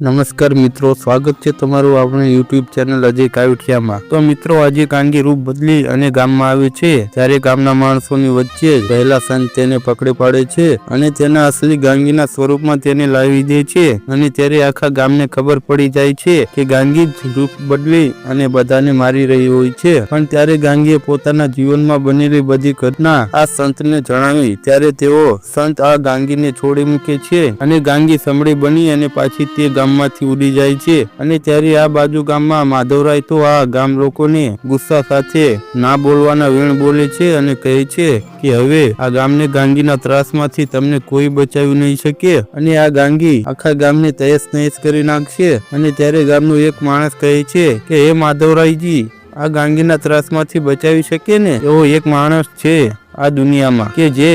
નમસ્કાર મિત્રો, સ્વાગત છે તમારું આપણે યુટ્યુબ ચેનલ અજય કાયુઠિયામાં તો મિત્રો, આજે કાનગી રૂપ બદલી અને ગામમાં આવે છે. ત્યારે ગામના માણસોની વચ્ચે પહેલા સંત તેને પકડે પાડે છે અને તેના અસલી ગાંગીના સ્વરૂપમાં તેને લાવી દે છે. અને ત્યારે આખા ગામને ખબર પડી જાય છે કે ગાંગી રૂપ બદલી અને બધાને મારી રહી હોય છે. પણ ત્યારે ગાંગીએ પોતાના જીવનમાં બનેલી બધી ઘટના આ સંતને જણાવી. ત્યારે તેઓ સંત આ ગાંગીને છોડી મૂકે છે અને ગાંગી સમળી બની અને પાછી તે ગામમાંથી ઉડી જાય છે અને ત્યારે આ બાજુ ગામમાં માધવરાય તો આ ગામ લોકોને ગુસ્સા સાથે ના બોલવાના વેણ બોલે છે અને કહે છે કે હવે આ ગામને ગાંગીના ત્રાસમાંથી તમને કોઈ બચાવી નહીં શકે અને આ ગાંગી આખા ગામને તહેસ નહેસ કરી નાખશે અને ત્યારે ગામનો એક માણસ કહે છે કે, હે માધવરાયજી આ ગાંગીના ત્રાસમાંથી બચાવી શકે ને? એવો એક માણસ છે આ દુનિયામાં કે જે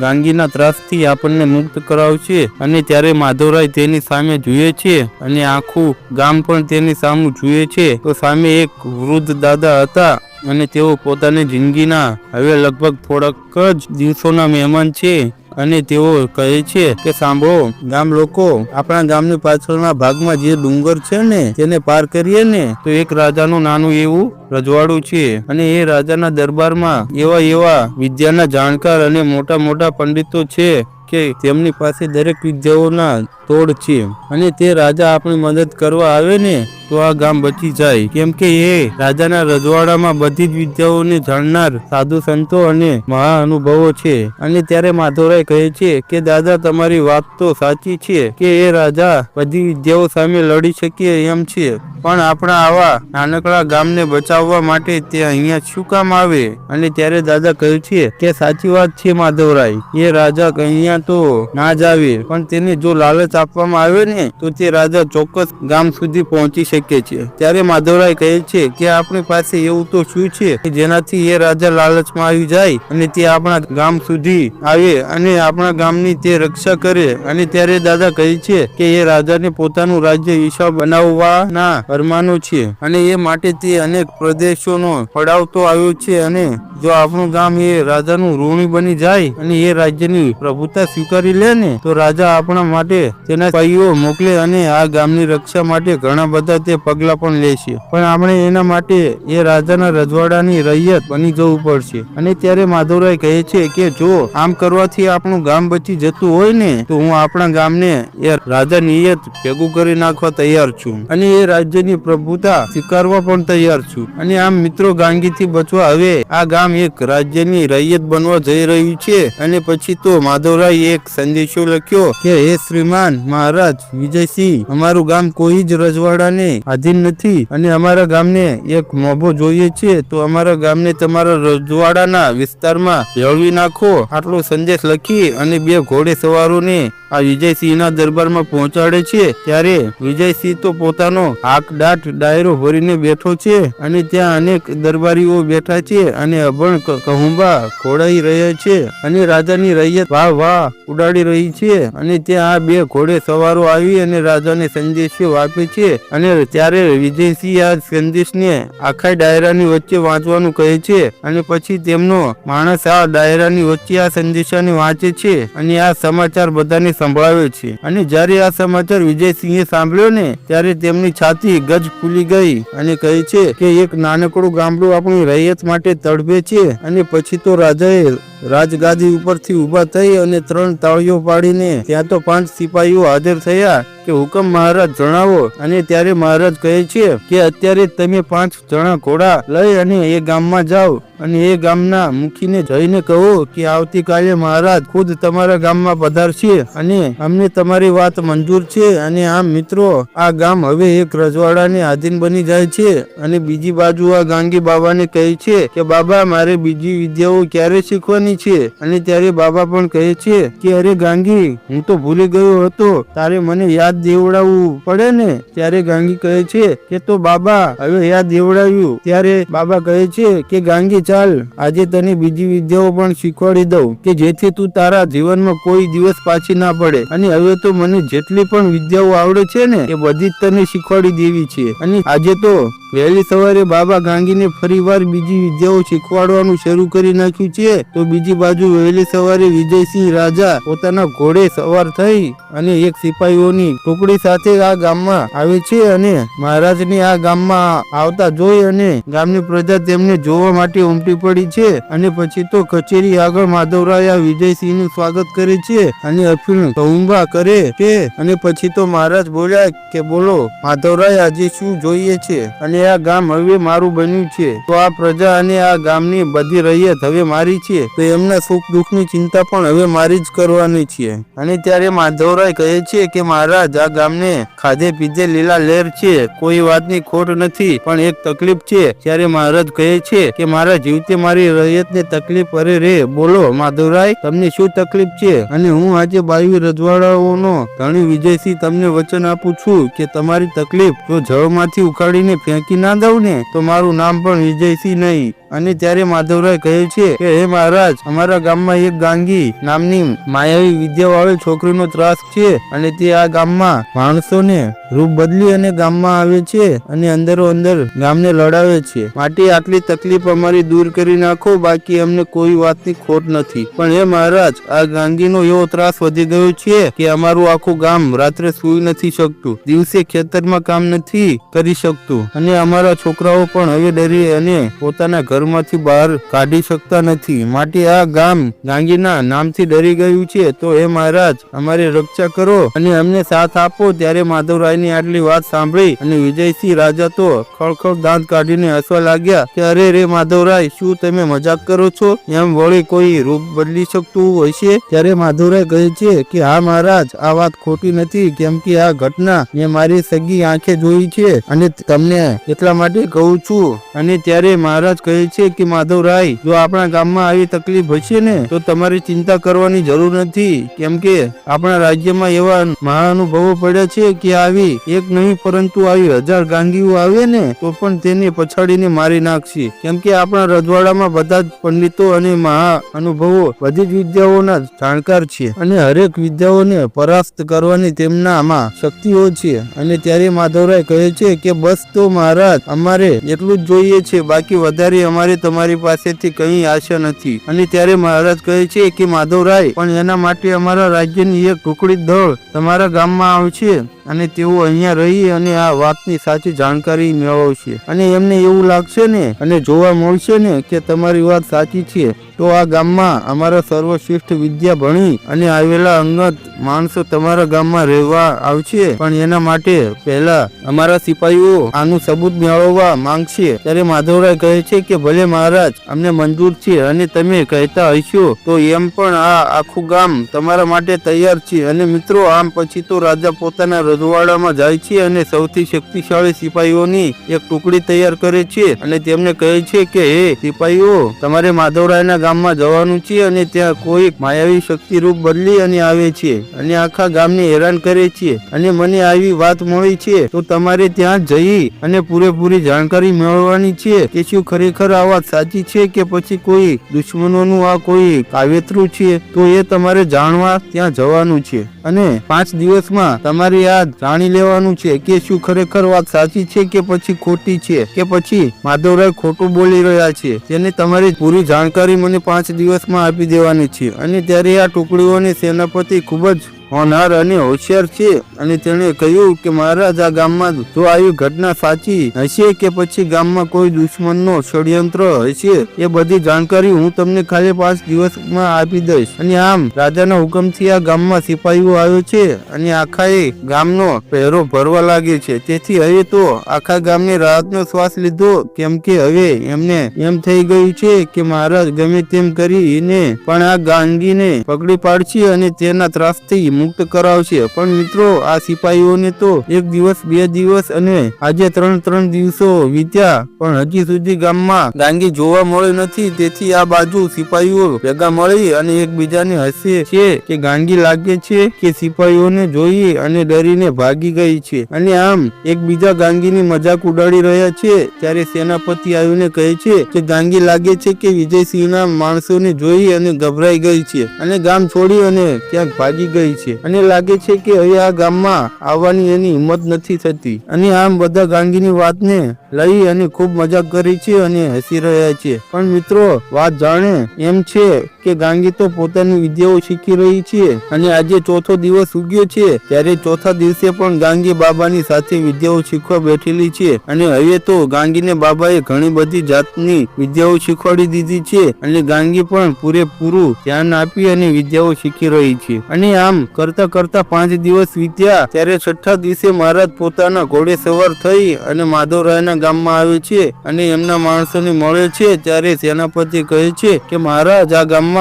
ગાંગીના ત્રાસથી આપણને મુક્ત કરાવશે અને ત્યારે માધવરાય તેની સામે જુએ છે અને આખું ગામ પણ તેની સામે જુએ છે. તો સામે એક વૃદ્ધ દાદા હતા અને તેઓ પોતાની જિંદગીના હવે લગભગ થોડાક જ દિવસોના મહેમાન છે. અને તેઓ કહે છે કે, સાંભળો, ગામ લોકો, આપણા ગામની પાછળના ભાગમાં જે ડુંગર છે ને, તેને પાર કરીએ ને, તો એક રાજાનું નાનું એવું રજવાડું છે. અને એ રાજાના દરબારમાં એવા એવા વિદ્યાના જાણકાર અને મોટા મોટા પંડિતો છે કે, તેમની પાસે દરેક વિદ્યાઓના તોડ છે. અને તે રાજા આપણી મદદ કરવા આવે ને તો આ ગામ બચી જાય. કેમ કે એ રાજાના રજવાડામાં બધી જ વિદ્યાઓને જાણનાર સાધુ સંતો અને મહા અનુભવો છે. અને ત્યારે માધવરાય કહે છે કે, દાદા, તમારી વાત તો સાચી છે કે એ રાજા બધી વિદ્યાઓ સામે લડી શકે એમ છે. પણ આપણા આવા નાનકડા ગામને બચાવવા માટે તે અહીંયા શું કામ આવે? અને ત્યારે દાદા કહે છે કે, સાચી વાત છે માધવરાય એ રાજા અહીંયા તો ના જ આવે. પણ તેને જો લાલચ આપવામાં આવે ને, તો તે રાજા ચોક્કસ ગામ સુધી પહોંચી શકે છે ત્યારે માધવરાય કહે છે કે આપણી પાસે એવું તો શું છે જેનાથી એ રાજા લાલચમાં આવી જાય અને તે આપણા ગામ સુધી આવે અને આપણા ગામની તે રક્ષા કરે. અને ત્યારે દાદા કહે છે કે એ રાજાને પોતાનું રાજ્ય ઈશા બનાવવાના ફરમાનો છે અને એ માટે તે અનેક પ્રદેશોનો પડાવતો આવ્યો છે અને જો આપણું ગામ એ રાજાનું ઋણી બની જાય અને એ રાજ્યની પ્રભુતા સ્વીકારી લે ને, તો રાજા આપણા માટે તેના ભાઈઓ મોકલે અને આ ગામની રક્ષા માટે ઘણા બધા તે પગલા પણ લેશે પણ આપણે એના માટે એ રાજાના રજવાડાની રૈયત બની જવું પડશે. અને ત્યારે માધવરાય કહે છે કે, જો આમ કરવાથી આપણું ગામ બચી જતું હોય ને, તો હું આપણા ગામને એ રાજા નિયત ભેગું કરી નાખવા તૈયાર છું. અને એ રાજ્યની પ્રભુતા સ્વીકારવા પણ તૈયાર છું. અને આમ મિત્રો ગાંગીથી બચવા હવે આ ગામ એક રાજ્યની રૈયત બનવા જઈ રહ્યું છે. અને પછી તો માધવરાય એક સંદેશો લખ્યો કે, હે શ્રીમાન મહારાજ વિજયસિંહ, અમારું ગામ કોઈ જ રજવાડાને આધીન નથી. અને અમારા ગામને એક મોભો જોઈએ છે, તો અમારા ગામને તમારા રજવાડાના વિસ્તારમાં ભેળવી નાખો. આટલો સંદેશ લખી અને બે ઘોડે સવારોને આ વિજયસિંહના દરબારમાં પહોંચાડે છે. ત્યારે વિજયસિંહ તો પોતાનો હાક દાટ ડાયરો ભરીને બેઠો છે અને ત્યાં અનેક દરબારીઓ બેઠા છે અને અભણ કહુંબા ખોડાઈ રહ્યા છે અને રાજાની રૈયત વાહ વાહ ઉડાડી રહી છે. અને ત્યાં આ બે ઘોડે સવારો આવી અને રાજાને સંદેશો આપે છે અને ત્યારે વિજયસિંહ આ સંદેશને આખા ડાયરાની વચ્ચે વાંચવાનું કહે છે અને પછી તેમનો માણસ આ ડાયરાની વચ્ચે આ સંદેશાને વાંચે છે અને આ સમાચાર બધાને સંભળાવે છે. અને જ્યારે આ સમાચાર વિજયસિંહે સાંભળ્યો ને, ત્યારે તેમની છાતી ગજ ફૂલી ગઈ અને કહે છે કે એક નાનકડું ગામડું આપણી રૈયત માટે તડપે છે અને પછી તો રાજાએ રાજગાદી ઉપરથી ઊભા થઈ અને ત્રણ તાળીઓ પાડીને ત્યાં તો પાંચ સિપાહીઓ હાજર થયા કે હુકમ મહારાજ જણાવો. અને ત્યારે મહારાજ કહે છે કે અત્યારે તમે પાંચ જણા ઘોડા લઈ અને એ ગામમાં જાઓ. અને એ ગામના મુખીને જઈને કહો કે આવતીકાલે મહારાજ ખુદ તમારા ગામમાં પધારશે અને અમને તમારી વાત મંજૂર છે અને આમ મિત્રો, આ ગામ હવે એક રજવાડાને આધીન બની જાય છે અને બીજી બાજુ આ ગાંગી બાબાને કહે છે કે, બાબા, મારે બીજી વિદ્યાઓ ક્યારે શીખવાની છે? અને ત્યારે બાબા પણ કહે છે કે, અરે ગાંગી, હું તો ભૂલી ગયો હતો. તારે મને યાદ દેવડાવવું પડે ને? ત્યારે ગાંગી કહે છે કે, તો બાબા, હવે યાદ દેવડાવ્યું. ત્યારે બાબા કહે છે કે, ગાંગી ચાલ, આજે તને બીજી વિદ્યાઓ પણ શીખવાડી દઉં કે જેથી તું તારા જીવનમાં કોઈ દિવસ પાછી ના પડે. અને હવે તો મને જેટલી પણ વિદ્યાઓ આવડે છે ને, એ બધી જ તને શીખવાડી દેવી છે. અને આજે તો વહેલી સવારે બાબા ગાંગીને ફરીવાર બીજી વિદ્યાઓ શીખવાડવાનું શરૂ કરી નાખ્યું છે. તો બીજી બાજુ વહેલી સવારે વિજયસિંહ રાજા પોતાના ઘોડે સવાર થઈ અને એક સિપાહીઓની ટુકડી સાથે આ ગામમાં આવે છે અને મહારાજને આ ગામમાં આવતા જોઈ અને ગામની પ્રજા તેમને જોવા માટે ઉમટી પડી છે અને પછી તો કચેરી આગળ માધવરાય વિજયસિંહનું સ્વાગત કરે છે અને અફીણ કૌંબા કરે છે. અને પછી તો મહારાજ બોલ્યા કે બોલો, માધવરાય આજે શું જોઈએ છે? અને આ ગામ હવે મારું બન્યું છે. તો આ પ્રજા અને આ ગામની બધી રૈયત હવે મારી છે. તો એમના સુખ દુઃખની ચિંતા પણ હવે મારી જ કરવાની છે. અને ત્યારે માધવરાય કહે છે કે, મહારાજ, આ ગામને ખાધે પીધે લીલા લહેર છે. કોઈ વાતની ખોટ નથી, પણ એક તકલીફ છે. ત્યારે મહારાજ કહે છે કે મારા જીવતે મારી રૈયતને તકલીફ અરે રે, બોલો માધવરાય તમને શું તકલીફ છે? અને હું આજે બાવી રજવાડાઓનો ધણી વિજયસિંહ તમને વચન આપું છું કે તમારી તકલીફ જો જળમાંથી ઉખાડીને ફેંકી ના દઉં ને, તો મારું નામ પણ વિજયસિંહ નહીં. અને ત્યારે માધવરાય કહે છે કે, હે મહારાજ, અમારા ગામમાં એક ગાંગી નામની માયાવી વિદ્યા વાળી છોકરીનો ત્રાસ છે અને તે આ ગામમાં માણસોને રૂપ બદલી અને ગામમાં આવે છે અને અંદરો અંદર ગામને લડાવે છે. માટે આટલી તકલીફ અમારી દૂર કરી નાખો, બાકી અમને કોઈ વાતની ખોટ નથી. પણ હે મહારાજ, આ ગાંગીનો એવો ત્રાસ વધી ગયો છે કે અમારું આખું ગામ રાત્રે સૂઈ નથી શકતું, દિવસે ખેતરમાં કામ નથી કરી શકતું. અને અમારા છોકરાઓ પણ હવે ડરી અને પોતાના ઘરમાંથી બહાર કાઢી શકતા નથી. માટે આ ગામ ગાંગીના નામથી ડરી ગયું છે. તો હે મહારાજ, અમારી રક્ષા કરો અને અમને સાથ આપો. ત્યારે માધવરાયની આટલી વાત સાંભળી અને વિજયસિંહ રાજા તો ખળખળ દાંત કાઢીને હસવા લાગ્યા કે, અરે રે માધવરાય, શું તમે મજાક કરો છો? એમ વળી કોઈ રૂપ બદલી શકતું હોય છે ત્યારે માધવરાય કહે છે કે, હા મહારાજ, આ વાત ખોટી નથી. કેમ કે આ ઘટના મેં મારી સગી આંખે જોઈ છે અને તમને એટલા માટે કહું છું. અને ત્યારે મહારાજ કહે છે કે માધવરાય, જો આપણા ગામમાં આવી તકલીફ હશે ને, તો તમારે ચિંતા કરવાની જરૂર નથી. કેમ કે આપણા રાજ્યમાં એવા મહાનુભવો પડ્યા છે કે આવી એક નહીં, પરંતુ આવી હજાર ગાંગીઓ આવે ને, તો પણ તેને પછાડીને મારી નાખશે. કેમ કે આપણા રજવાડામાં બધા જ પંડિતો અને મહા અનુભવો બધી જ વિદ્યાઓના જાણકાર છે અને હરેક વિદ્યાઓને પરાસ્ત કરવાની તેમનામાં શક્તિઓ છે. અને ત્યારે માધવરાય કહે છે કે, બસ તો મહારાજ, અમારે એટલું જ જોઈએ છે, બાકી વધારે અમારે તમારી પાસેથી કઈ આશા નથી. અને ત્યારે મહારાજ કહે છે કે, માધવરાય, પણ એના માટે અમારા રાજ્યની એક ટુકડી દળ તમારા ગામમાં આવશે અને તેઓ અહીંયા રહી અને આ વાતની સાચી જાણકારી મેળવશે. અને એમને એવું લાગશે ને અને જોવા મળશે ને કે તમારી વાત સાચી છે, તો આ ગામમાં અમારા સર્વશ્રેષ્ઠ વિદ્યા ભણી અને આવેલા અંગત માણસો તમારા ગામમાં રહેવા આવશે, પણ એના માટે પહેલા અમારા સિપાહીઓ આનું સબૂત મેળવવા માંગશે. ત્યારે માધવરાય કહે છે કે ભલે મહારાજ અમને મંજૂર છે અને તમે કહેતા હશો, તો એમ પણ આ આખું ગામ તમારા માટે તૈયાર છે. અને મિત્રો, આમ પછી તો રાજા પોતાના રજવાડામાં જાય છે અને સૌથી શક્તિશાળી સિપાહીઓની એક ટુકડી તૈયાર કરે છે. અને તેમને કહે છે કે, હે સિપાહીઓ, તમારે માધવરાયના ગામમાં જવાનું છે અને ત્યાં કોઈ માયાવી શક્તિ રૂપ બદલી અને આવે છે. અને આખા ગામને હેરાન કરીએ છે. અને મને આવી વાત મળી છે, તો તમારે ત્યાં જઈ અને પૂરેપૂરી જાણકારી મેળવવાની છે કે શું ખરેખર આ વાત સાચી છે કે પછી કોઈ દુશ્મનોનું આ કોઈ કાવ્યત્રું છે, તો એ તમારે જાણવા ત્યાં જવાનું છે. અને પાંચ દિવસમાં તમારે આ જાણી લેવાનું છે કે શું ખરેખર વાત સાચી છે કે પછી ખોટી છે, કે પછી માધવરાય ખોટું બોલી રહ્યા છે. તેને તમારી પૂરી જાણકારી મને પાંચ દિવસમાં આપી દેવાની છે. અને ત્યારે આ ટુકડીઓને સેનાપતિ ખૂબ જ હોનહાર અને હોશિયાર છે. અને તેણે કહ્યું કે, મહારાજ, આ ગામમાં જો આવી ઘટના સાચી હશે કે પછી ગામમાં કોઈ દુશ્મનનો ષડયંત્ર હશે? એ બધી જાણકારી હું તમને ખાલી પાંચ દિવસમાં આપી દઈશ. અને આમ રાજાના હુકમથી આ ગામમાં સિપાહીઓ આવ્યો છે અને આખા એ ગામનો પહેરો ભરવા લાગ્યો છે. તેથી હવે તો આખા ગામને રાહતનો શ્વાસ લીધો, કેમ કે હવે એમને એમ થઈ ગયું છે કે, મહારાજ, ગમે તેમ કરીને પણ આ ગાંગીને પકડી પાડશે અને તેના ત્રાસથી મુક્ત કરાવશે. પણ મિત્રો, આ સિપાહીઓને તો એક દિવસ, બે દિવસ અને આજે ત્રણ ત્રણ દિવસો વીત્યા. પણ હજી સુધી ગામમાં ગાંગી જોવા મળે નથી. તેથી આ બાજુ સિપાહીઓ ભેગા મળી અને એકબીજાને હસે છે કે ગાંગી લાગે છે કે સિપાહીઓને જોઈ અને ડરીને ભાગી ગઈ છે. અને આમ એકબીજા ગાંગીની મજાક ઉડાડી રહ્યા છે. ત્યારે સેનાપતિ આવીને કહે છે કે ગાંગી લાગે છે કે વિજયસિંહના માણસોને જોઈ અને ગભરાઈ ગઈ છે અને ગામ છોડી અને ક્યાંક ભાગી ગઈ છે. અને લાગે છે કે હવે આ ગામમાં આવવાની એની હિંમત નથી થતી. અને આમ બધા ગાંગીની વાતને લઈ અને ખૂબ મજાક કરી છે અને હસી રહ્યા છે. પણ મિત્રો, વાત જાણે એમ છે કે ગાંગી તો પોતાની વિદ્યાઓ શીખી રહી છે અને આજે ચોથો દિવસ ઉગ્યો છે, ત્યારે ચોથા દિવસે પણ ગાંગી બાબાની સાથે વિદ્યાઓ શીખવા બેઠેલી છે. અને હવે તો ગાંગીને બાબાએ ઘણી બધી જાતની વિદ્યાઓ શીખવાડી દીધી છે અને ગાંગી પણ પૂરેપૂરું ધ્યાન આપી અને વિદ્યાઓ શીખી રહી છે. અને આમ કરતા કરતા પાંચ દિવસ વીત્યા, ત્યારે છઠ્ઠા દિવસે મહારાજ પોતાના ઘોડે સવાર થઈ અને માધવરાયના ગામમાં આવે છે અને એમના માણસોને મળે છે, ત્યારે સેનાપતિ કહે છે કે, મહારાજ, આ ગામમાં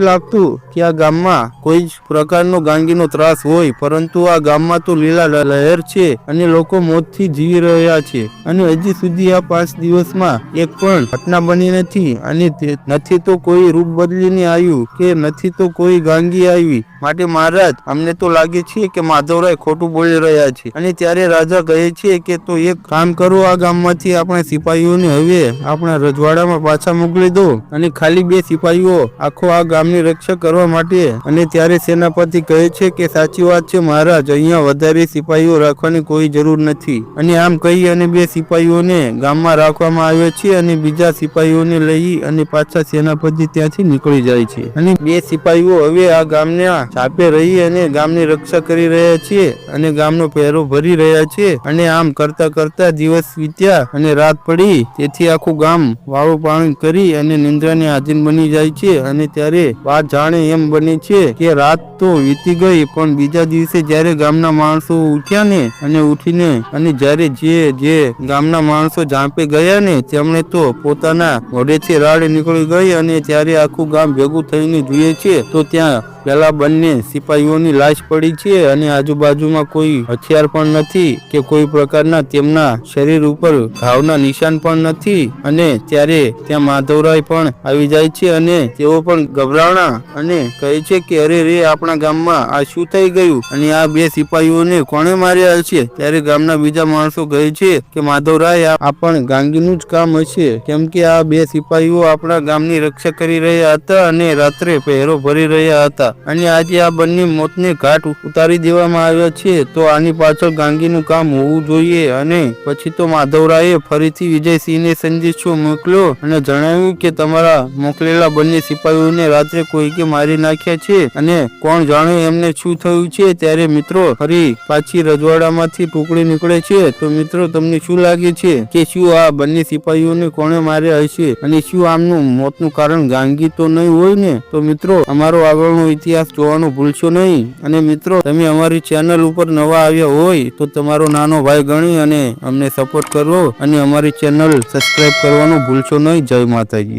લાગતું કે આ ગામમાં કોઈ પ્રકારનો ત્રાસ હોય. પરંતુ આ ગામમાં તો લીલા લહેર છે અને લોકો મોતથી જીવી રહ્યા છે. અને હજી સુધી આ પાંચ દિવસમાં એક પણ ઘટના બની નથી અને નથી તો કોઈ રૂપ બદલીને આવ્યું કે નથી તો કોઈ ગાંગી આવી. માટે મહારાજ, અમને તો લાગે છે કે માધવરાય ખોટું બોલી રહ્યા છે. અને ત્યારે રાજા કહે છે કે તો એક કામ કરો આ ગામમાંથી આપણે સિપાહીઓને હવે આપણા રજવાડામાં પાછા મોકલી દો અને ખાલી બે સિપાહીઓ આખો આ ગામની રક્ષા કરવા માટે. અને ત્યારે સેનાપતિ કહે છે કે, સાચી વાત છે મહારાજ, અહીંયા વધારે સિપાહીઓ રાખવાની કોઈ જરૂર નથી. અને આમ કહી અને બે સિપાહીઓને ગામમાં રાખવામાં આવે છે અને બીજા સિપાહીઓને લઈ અને પાછા સેનાપતિ ત્યાંથી નીકળી જાય છે. અને બે સિપાહીઓ હવે આ ગામના છાપે રહી અને ગામની રક્ષા કરી રહ્યા છે અને ગામનો પહેરો ભરી રહ્યા છે. અને આમ કરતા કરતા દિવસ વીત્યા અને રાત પડી. તેથી આખું ગામ વાળું પાણી કરી અને નિંદ્રાને આધીન બની જાય છે અને ત્યારે વાત જાણે એમ બને છે કે રાત તો વીતી ગઈ, પણ બીજા દિવસે જ્યારે ગામના માણસો ઉઠ્યા ને અને ઉઠીને અને જ્યારે જે જે ગામના માણસો ઝાંપે ગયા ને, તેમણે તો પોતાના ઘોડેથી રાડ નીકળી ગઈ અને ત્યારે આખું ગામ ભેગું થઈને જોઈએ છે. તો ત્યાં પેલા બંને સિપાહીઓની લાશ પડી છે અને આજુબાજુમાં કોઈ હથિયાર પણ નથી કે કોઈ પ્રકારના તેમના શરીર ઉપર ઘાવના નિશાન પણ નથી. અને ત્યારે ત્યાં માધવરાય પણ આવી જાય છે અને તેઓ પણ ગભરાણા અને કહે છે કે, અરે રે, આપણા ગામમાં આ શું થઈ ગયું? અને આ બે સિપાહીઓને કોણે માર્યા હશે? ત્યારે ગામના બીજા માણસો કહે છે કે, માધવરાય, આ પણ ગાંગીનું જ કામ હશે. કેમ કે આ બે સિપાહીઓ આપણા ગામની રક્ષા કરી રહ્યા હતા અને રાત્રે પહેરો ભરી રહ્યા હતા. અને આજે આ બંને મોતને ઘાટ ઉતારી દેવામાં આવ્યા છે. તો આની પાછળ ગાંગીનું કામ હોવું જોઈએ. અને પછી તો માધવરાયે ફરીથી વિજયસિંહને સંદેશો મોકલ્યો અને જણાવ્યું કે તમારા મોકલેલા બંને સિપાહીઓને રાત્રે કોઈકે મારી નાખ્યા છે અને કોણ જાણે એમને શું થયું છે ત્યારે મિત્રો ફરી પાછી રજવાડામાંથી ટુકડી નીકળે છે. તો મિત્રો, તમને શું લાગે છે કે શું આ બંને સિપાહીઓને કોણે માર્યા હશે અને શું આમનું મોતનું કારણ ગાંગી તો નહીં હોય ને? તો મિત્રો, અમારો આગળનો ઇતિહાસ જોવાનું ભૂલશો નહીં. અને મિત્રો, તમે અમારી ચેનલ ઉપર નવા આવ્યા હોય તો તમારો નાનો ભાઈ ગણી અને અમને સપોર્ટ કરો અને અમારી ચેનલ સબસ્ક્રાઇબ કરવાનું ભૂલશો નહીં. જય માતાજી.